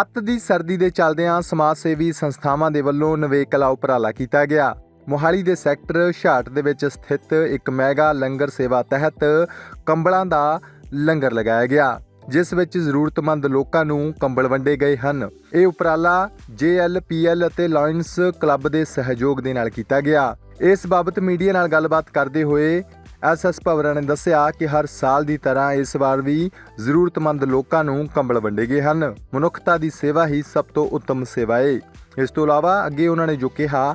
ਅੱਤ ਦੀ ਸਰਦੀ ਦੇ ਚੱਲਦਿਆਂ ਸਮਾਜ ਸੇਵੀ ਸੰਸਥਾਵਾਂ ਦੇ ਵੱਲੋਂ ਨਵੇਕਲਾ ਉਪਰਾਲਾ ਕੀਤਾ ਗਿਆ। ਮੋਹਾਲੀ ਦੇ ਸੈਕਟਰ 66 ਦੇ ਵਿੱਚ ਸਥਿਤ ਇੱਕ ਮੈਗਾ ਲੰਗਰ ਸੇਵਾ ਤਹਿਤ ਕੰਬਲਾਂ ਦਾ ਲੰਗਰ ਲਗਾਇਆ ਗਿਆ, ਜਿਸ ਵਿੱਚ ਜ਼ਰੂਰਤਮੰਦ ਲੋਕਾਂ ਨੂੰ ਕੰਬਲ ਵੰਡੇ ਗਏ ਹਨ। ਇਹ ਉਪਰਾਲਾ JLPL ਅਤੇ ਲਾਇਨਸ ਕਲੱਬ ਦੇ ਸਹਿਯੋਗ ਦੇ ਨਾਲ ਕੀਤਾ ਗਿਆ। ਇਸ ਬਾਬਤ ਮੀਡੀਆ ਨਾਲ ਗੱਲਬਾਤ ਕਰਦੇ ਹੋਏ ਐਸਐਸ ਭਵਰਾ ਨੇ ਦੱਸਿਆ ਕਿ ਹਰ ਸਾਲ ਦੀ ਤਰ੍ਹਾਂ ਇਸ ਵਾਰ ਵੀ ਜ਼ਰੂਰਤਮੰਦ ਲੋਕਾਂ ਨੂੰ ਕੰਬਲ ਵੰਡੇ ਗਏ ਹਨ। ਮਨੁੱਖਤਾ ਦੀ ਸੇਵਾ ਹੀ ਸਭ ਤੋਂ ਉੱਤਮ ਸੇਵਾ ਹੈ ਇਸ ਤੋਂ ਇਲਾਵਾ ਅੱਗੇ ਉਹਨਾਂ ਨੇ ਜੋ ਕਿਹਾ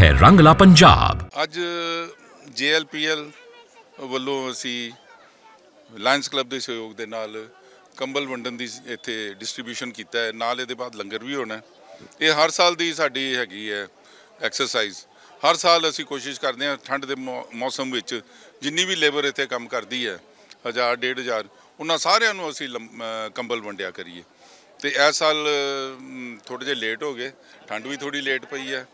ਹੈ ਰੰਗਲਾ ਪੰਜਾਬ। ਅੱਜ JLPL ਵੱਲੋਂ ਅਸੀਂ ਲਾਇਨਸ ਕਲੱਬ ਦੇ ਸਹਿਯੋਗ ਦੇ ਨਾਲ ਕੰਬਲ ਵੰਡਣ ਦੀ ਇੱਥੇ ਡਿਸਟ੍ਰੀਬਿਊਸ਼ਨ ਕੀਤਾ ਹੈ। ਨਾਲ ਇਹਦੇ ਬਾਅਦ ਲੰਗਰ ਵੀ ਹੋਣਾ ਇਹ ਹਰ ਸਾਲ ਦੀ ਸਾਡੀ ਹੈਗੀ ਹੈ ਐਕਸਰਸਾਈਜ਼। ਹਰ ਸਾਲ ਅਸੀਂ ਕੋਸ਼ਿਸ਼ ਕਰਦੇ ਹਾਂ ਠੰਡ ਦੇ ਮੌ- ਮੌਸਮ ਵਿੱਚ ਜਿੰਨੀ ਵੀ ਲੇਬਰ ਇੱਥੇ ਕੰਮ ਕਰਦੀ ਹੈ, ਹਜ਼ਾਰ, ਡੇਢ ਹਜ਼ਾਰ, ਉਹਨਾਂ ਸਾਰਿਆਂ ਨੂੰ ਅਸੀਂ ਲੰਮ- ਕੰਬਲ ਵੰਡਿਆ ਕਰੀਏ। ਤੇ ਇਸ ਸਾਲ ਥੋੜੇ ਜਿਹਾ ਲੇਟ ਹੋ ਗਏ। ਠੰਡ ਵੀ ਥੋੜੀ ਲੇਟ ਪਈ ਹੈ।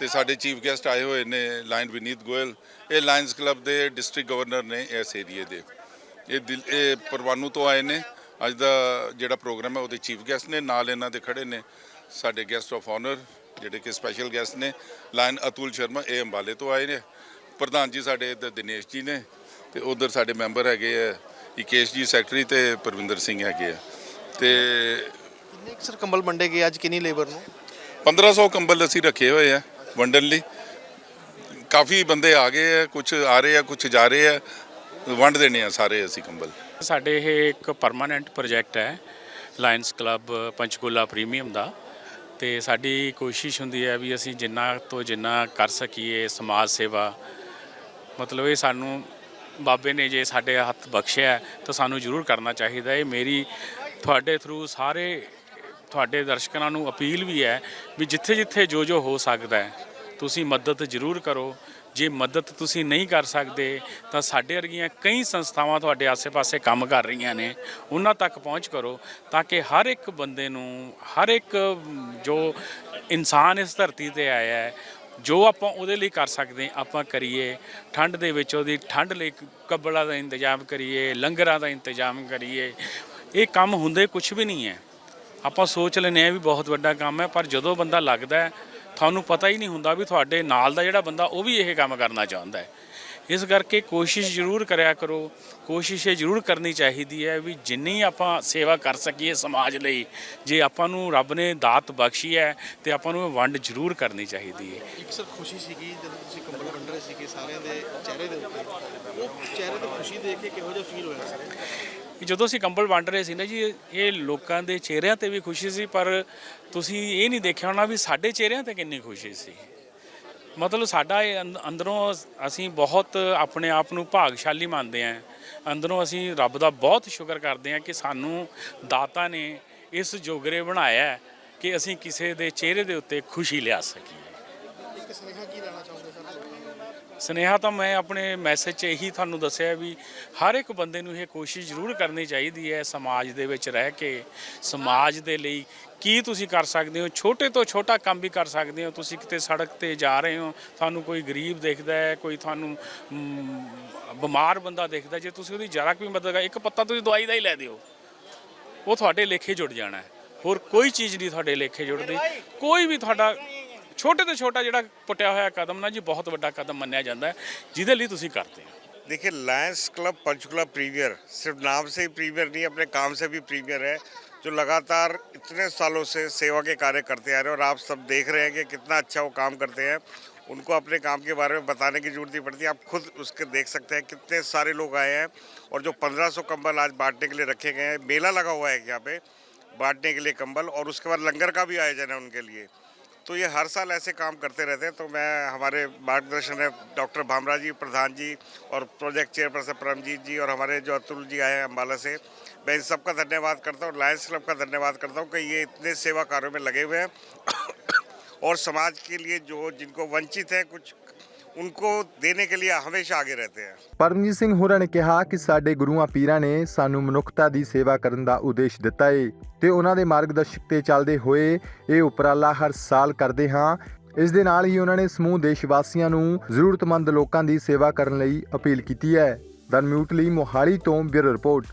ਤੇ ਸਾਡੇ ਚੀਫ ਗੈਸਟ ਆਏ ਹੋਏ ਨੇ ਲਾਇਨ ਵਿਨੀਤ ਗੋਇਲ। ਇਹ ਲਾਇਨਸ ਕਲੱਬ ਦੇ ਡਿਸਟ੍ਰਿਕਟ ਗਵਰਨਰ ਨੇ ਇਸ ਏਰੀਏ ਦੇ। ਇਹ ਦਿਲ ਇਹ ਪਰਵਾਨੂ ਤੋਂ ਆਏ ਨੇ। ਅੱਜ ਦਾ ਜਿਹੜਾ ਪ੍ਰੋਗਰਾਮ ਹੈ ਉਹਦੇ ਚੀਫ ਗੈਸਟ ਨੇ ਨਾਲ ਇਹਨਾਂ ਦੇ ਖੜੇ ਨੇ ਸਾਡੇ ਗੈਸਟ ਆਫ ਆਨਰ ਜਿਹੜੇ ਕਿ ਸਪੈਸ਼ਲ ਗੈਸਟ ਨੇ। ਲਾਇਨ ਅਤੁਲ ਸ਼ਰਮਾ ਇਹ ਅੰਬਾਲੇ ਤੋਂ ਆਏ ਨੇ। ਪ੍ਰਧਾਨ ਜੀ ਸਾਡੇ ਇੱਧਰ ਦਿਨੇਸ਼ ਜੀ ਨੇ ਤੇ ਉਧਰ ਸਾਡੇ ਮੈਂਬਰ ਹੈਗੇ ਆ ਇਕੇਸ਼ ਜੀ ਸੈਕਟਰੀ ਤੇ ਪਰਵਿੰਦਰ ਸਿੰਘ ਹੈਗੇ ਆ। ਤੇ ਕਿੰਨੇ ਸਰ ਕੰਬਲ ਵੰਡੇ ਗਏ ਅੱਜ ਕਿੰਨੀ ਲੇਬਰ ਨੂੰ? 1500 ਕੰਬਲ ਅਸੀਂ ਰੱਖੇ ਹੋਏ ਆ। ਵੰਡਣ ਲਈ। ਕਾਫੀ ਬੰਦੇ ਆ ਗਏ ਆ ਕੁਝ ਆ ਰਹੇ ਆ ਕੁਝ ਜਾ ਰਹੇ ਆ, ਵੰਡ ਦੇਣੇ ਆ ਸਾਰੇ ਅਸੀਂ ਕੰਬਲ। ਸਾਡੇ ਇਹ ਇੱਕ ਪਰਮਾਨੈਂਟ ਪ੍ਰੋਜੈਕਟ ਹੈ ਲਾਇਨਸ ਕਲੱਬ ਪੰਚਕੂਲਾ ਪ੍ਰੀਮੀਅਮ ਦਾ। ਤੇ ਸਾਡੀ ਕੋਸ਼ਿਸ਼ ਹੁੰਦੀ ਹੈ ਵੀ ਅਸੀਂ ਜਿੰਨਾ ਤੋਂ ਜਿੰਨਾ ਕਰ ਸਕੀਏ ਸਮਾਜ ਸੇਵਾ। ਮਤਲਬ ਇਹ ਸਾਨੂੰ, ਬਾਬੇ ਨੇ ਜੇ ਸਾਡੇ ਹੱਥ ਬਖਸ਼ਿਆ ਤਾਂ ਸਾਨੂੰ ਜ਼ਰੂਰ ਕਰਨਾ ਚਾਹੀਦਾ ਇਹ ਮੇਰੀ, ਤੁਹਾਡੇ ਥਰੂ ਸਾਰੇ ਤੁਹਾਡੇ ਦਰਸ਼ਕਾਂ ਨੂੰ ਅਪੀਲ ਵੀ ਹੈ ਵੀ ਜਿੱਥੇ ਜਿੱਥੇ ਜੋ ਜੋ ਹੋ ਸਕਦਾ ਹੈ, ਤੁਸੀਂ ਮਦਦ ਜ਼ਰੂਰ ਕਰੋ। ਜੇ ਮਦਦ ਤੁਸੀਂ ਨਹੀਂ ਕਰ ਸਕਦੇ, ਤਾਂ ਸਾਡੇ ਵਰਗੀਆਂ ਕਈ ਸੰਸਥਾਵਾਂ ਤੁਹਾਡੇ ਆਸ-ਪਾਸੇ ਕੰਮ ਕਰ ਰਹੀਆਂ ਨੇ। ਉਹਨਾਂ ਤੱਕ ਪਹੁੰਚ ਕਰੋ ਤਾਂ ਕਿ ਹਰ ਇੱਕ ਬੰਦੇ ਨੂੰ, ਹਰ ਇੱਕ, ਜੋ ਇਨਸਾਨ ਇਸ ਧਰਤੀ ਤੇ ਆਇਆ ਹੈ, ਜੋ ਆਪਾਂ ਉਹਦੇ ਲਈ ਕਰ ਸਕਦੇ, ਆਪਾਂ ਕਰੀਏ। ਠੰਡ ਦੇ ਵਿੱਚ ਉਹਦੀ ਠੰਡ ਲਈ ਕੱਬਲਾਂ ਦਾ ਇੰਤਜ਼ਾਮ ਕਰੀਏ, ਲੰਗਰਾਂ ਦਾ ਇੰਤਜ਼ਾਮ ਕਰੀਏ। ਇਹ ਕੰਮ ਹੁੰਦੇ ਕੁਝ ਵੀ ਨਹੀਂ ਹੈ। ਆਪਾਂ ਸੋਚ ਲੈਂਦੇ ਆ ਵੀ ਬਹੁਤ ਵੱਡਾ ਕੰਮ ਹੈ, ਪਰ ਜਦੋਂ ਬੰਦਾ ਲੱਗਦਾ ਹੈ, ਤੁਹਾਨੂੰ ਪਤਾ ਹੀ ਨਹੀਂ ਹੁੰਦਾ ਵੀ ਤੁਹਾਡੇ ਨਾਲ ਦਾ ਜਿਹੜਾ ਬੰਦਾ ਉਹ ਵੀ ਇਹ ਕੰਮ ਕਰਨਾ ਚਾਹੁੰਦਾ ਹੈ। ਇਸ ਕਰਕੇ ਕੋਸ਼ਿਸ਼ ਜ਼ਰੂਰ ਕਰਿਆ ਕਰੋ, ਕੋਸ਼ਿਸ਼ ਇਹ ਜ਼ਰੂਰ ਕਰਨੀ ਚਾਹੀਦੀ ਹੈ ਵੀ ਜਿੰਨੀ ਆਪਾਂ ਸੇਵਾ ਕਰ ਸਕੀਏ ਸਮਾਜ ਲਈ, ਜੇ ਆਪਾਂ ਨੂੰ ਰੱਬ ਨੇ ਦਾਤ ਬਖਸ਼ੀ ਹੈ, ਤੇ ਆਪਾਂ ਨੂੰ ਇਹ ਵੰਡ ਜ਼ਰੂਰ ਕਰਨੀ ਚਾਹੀਦੀ ਹੈ। ਇੱਕ ਸਰ ਖੁਸ਼ੀ ਸੀਗੀ, ਜਦੋਂ ਤੁਸੀਂ ਕੰਬਲ ਵੰਡ ਰਹੇ ਸੀਗੇ ਸਾਰਿਆਂ ਦੇ ਚਿਹਰੇ ਦੇ ਉੱਤੇ, ਉਹ ਚਿਹਰੇ ਤੇ ਖੁਸ਼ੀ ਦੇਖ ਕੇ ਕਿਹੋ ਜਿਹਾ ਫੀਲ ਹੋਇਆ ਸਰ? ਕਿ ਜਦੋਂ ਅਸੀਂ ਕੰਬਲ ਵੰਡ ਰਹੇ ਸੀ ਨਾ ਜੀ, ਇਹ ਲੋਕਾਂ ਦੇ ਚਿਹਰਿਆਂ ਤੇ ਵੀ ਖੁਸ਼ੀ ਸੀ, ਪਰ ਤੁਸੀਂ ਇਹ ਨਹੀਂ ਦੇਖਿਆ ਹੋਣਾ ਵੀ ਸਾਡੇ ਚਿਹਰਿਆਂ ਤੇ ਕਿੰਨੀ ਖੁਸ਼ੀ ਸੀ। ਮਤਲਬ ਸਾਡਾ ਇਹ ਅੰਦ- ਅੰਦਰੋਂ ਅਸੀਂ ਬਹੁਤ ਆਪਣੇ ਆਪ ਨੂੰ ਭਾਗਸ਼ਾਲੀ ਮੰਨਦੇ ਆਂ ਅੰਦਰੋਂ ਅਸੀਂ ਰੱਬ ਦਾ ਬਹੁਤ ਸ਼ੁਕਰ ਕਰਦੇ ਆਂ ਕਿ ਸਾਨੂੰ ਦਾਤਾ ਨੇ ਇਸ ਜੋਗਰੇ ਬਣਾਇਆ ਹੈ ਕਿ ਅਸੀਂ ਕਿਸੇ ਦੇ ਚਿਹਰੇ ਦੇ ਉੱਤੇ ਖੁਸ਼ੀ ਲਿਆ ਸਕੀਏ। ਇੱਕ ਸੁਨੇਹਾ ਕੀ ਲੈਣਾ ਚਾਹੁੰਦੇ ਸਨੇਹਾ ਤਾਂ ਮੈਂ ਆਪਣੇ ਮੈਸੇਜ 'ਚ ਇਹੀ ਤੁਹਾਨੂੰ ਦੱਸਿਆ ਵੀ ਹਰ ਇੱਕ ਬੰਦੇ ਨੂੰ ਇਹ ਕੋਸ਼ਿਸ਼ ਜ਼ਰੂਰ ਕਰਨੀ ਚਾਹੀਦੀ ਹੈ ਸਮਾਜ ਦੇ ਵਿੱਚ ਰਹਿ ਕੇ। ਸਮਾਜ ਦੇ ਲਈ ਕੀ ਤੁਸੀਂ ਕਰ ਸਕਦੇ ਹੋ? ਛੋਟੇ ਤੋਂ ਛੋਟਾ ਕੰਮ ਵੀ ਕਰ ਸਕਦੇ ਹੋ। ਤੁਸੀਂ ਕਿਤੇ ਸੜਕ ਤੇ ਜਾ ਰਹੇ ਹੋ ਤੁਹਾਨੂੰ ਕੋਈ ਗਰੀਬ ਦੇਖਦਾ ਹੈ ਕੋਈ ਤੁਹਾਨੂੰ ਬਿਮਾਰ ਬੰਦਾ ਦੇਖਦਾ ਜੇ ਤੁਸੀਂ ਉਹਦੀ ਜਰਾ ਕੁ ਵੀ ਮਦਦ ਕਰ ਇੱਕ ਪੱਤਾ ਤੁਸੀਂ ਦਵਾਈ ਦਾ ਹੀ ਲੈ ਦਿਓ। ਉਹ ਤੁਹਾਡੇ ਲੇਖੇ ਜੁੜ ਜਾਣਾ ਹੈ। ਹੋਰ ਕੋਈ ਚੀਜ਼ ਨਹੀਂ ਤੁਹਾਡੇ ਲੇਖੇ ਜੁੜਦੀ। ਕੋਈ ਵੀ ਤੁਹਾਡਾ ਛੋਟੇ ਤੋਂ ਛੋਟਾ ਜਿਹੜਾ ਪੁੱਟਿਆ ਹੋਇਆ ਕਦਮ ਨਾ ਜੀ ਬਹੁਤ ਵੱਡਾ ਕਦਮ ਮੰਨਿਆ ਜਾਂਦਾ ਹੈ ਜਿਹਦੇ ਲਈ ਤੁਸੀਂ ਕਰਦੇ ਹੋ देखिए लायंस क्लब पंचकुला प्रीमियर सिर्फ नाम से ही प्रीमियर नहीं अपने काम से भी प्रीमियर है जो लगातार इतने सालों से सेवा के कार्य करते आ रहे हैं और आप सब देख रहे हैं कि कितना अच्छा वो काम करते हैं उनको अपने काम के बारे में बताने की जरूरत नहीं पड़ती आप खुद उसके देख सकते हैं कितने सारे लोग आए हैं और जो 1500 कंबल आज बांटने के लिए रखे गए हैं मेला लगा हुआ है यहाँ पे बांटने के लिए कंबल और उसके बाद लंगर का भी आयोजन है उनके लिए तो ये हर साल ऐसे काम करते रहते हैं। तो मैं, हमारे मार्गदर्शन है डॉक्टर भामरा जी, प्रधान जी और प्रोजेक्ट चेयरपर्सन परमजीत जी और हमारे जो अतुल जी आए हैं अम्बाला से। मैं इन सबका धन्यवाद करता हूँ लायंस क्लब का धन्यवाद करता हूँ कि ये इतने सेवा कार्यों में लगे हुए हैं। और समाज के लिए जो, जिनको वंचित हैं कुछ उनको देने के लिए हमेशा आगे रहते हैं ਪਰਮਜੀਤ ਸਿੰਘ ਹੋਰਾਂ ਨੇ ਕਿਹਾ ਕਿ ਸਾਡੇ ਗੁਰੂਆਂ ਪੀਰਾਂ ਨੇ ਸਾਨੂੰ ਮਨੁੱਖਤਾ ਦੀ ਸੇਵਾ ਕਰਨ ਦਾ ਉਦੇਸ਼ ਦਿੱਤਾ ਏ ਤੇ ਉਹਨਾਂ ਦੇ ਮਾਰਗਦਰਸ਼ਕ ਤੇ ਚੱਲਦੇ ਹੋਏ ਇਹ ਉਪਰਾਲਾ ਹਰ ਸਾਲ ਕਰਦੇ ਹਾਂ ਇਸ ਦੇ ਨਾਲ ਹੀ ਉਹਨਾਂ ਨੇ ਸਮੂਹ ਦੇਸ਼ ਵਾਸੀਆਂ ਨੂੰ ਜ਼ਰੂਰਤਮੰਦ ਲੋਕਾਂ ਦੀ ਸੇਵਾ ਕਰਨ ਲਈ ਅਪੀਲ ਕੀਤੀ ਹੈ ਦਨ ਮਿਊਟ ਲਈ ਮੋਹਾਲੀ ਤੋਂ ਬਿਊਰੋ ਰਿਪੋਰਟ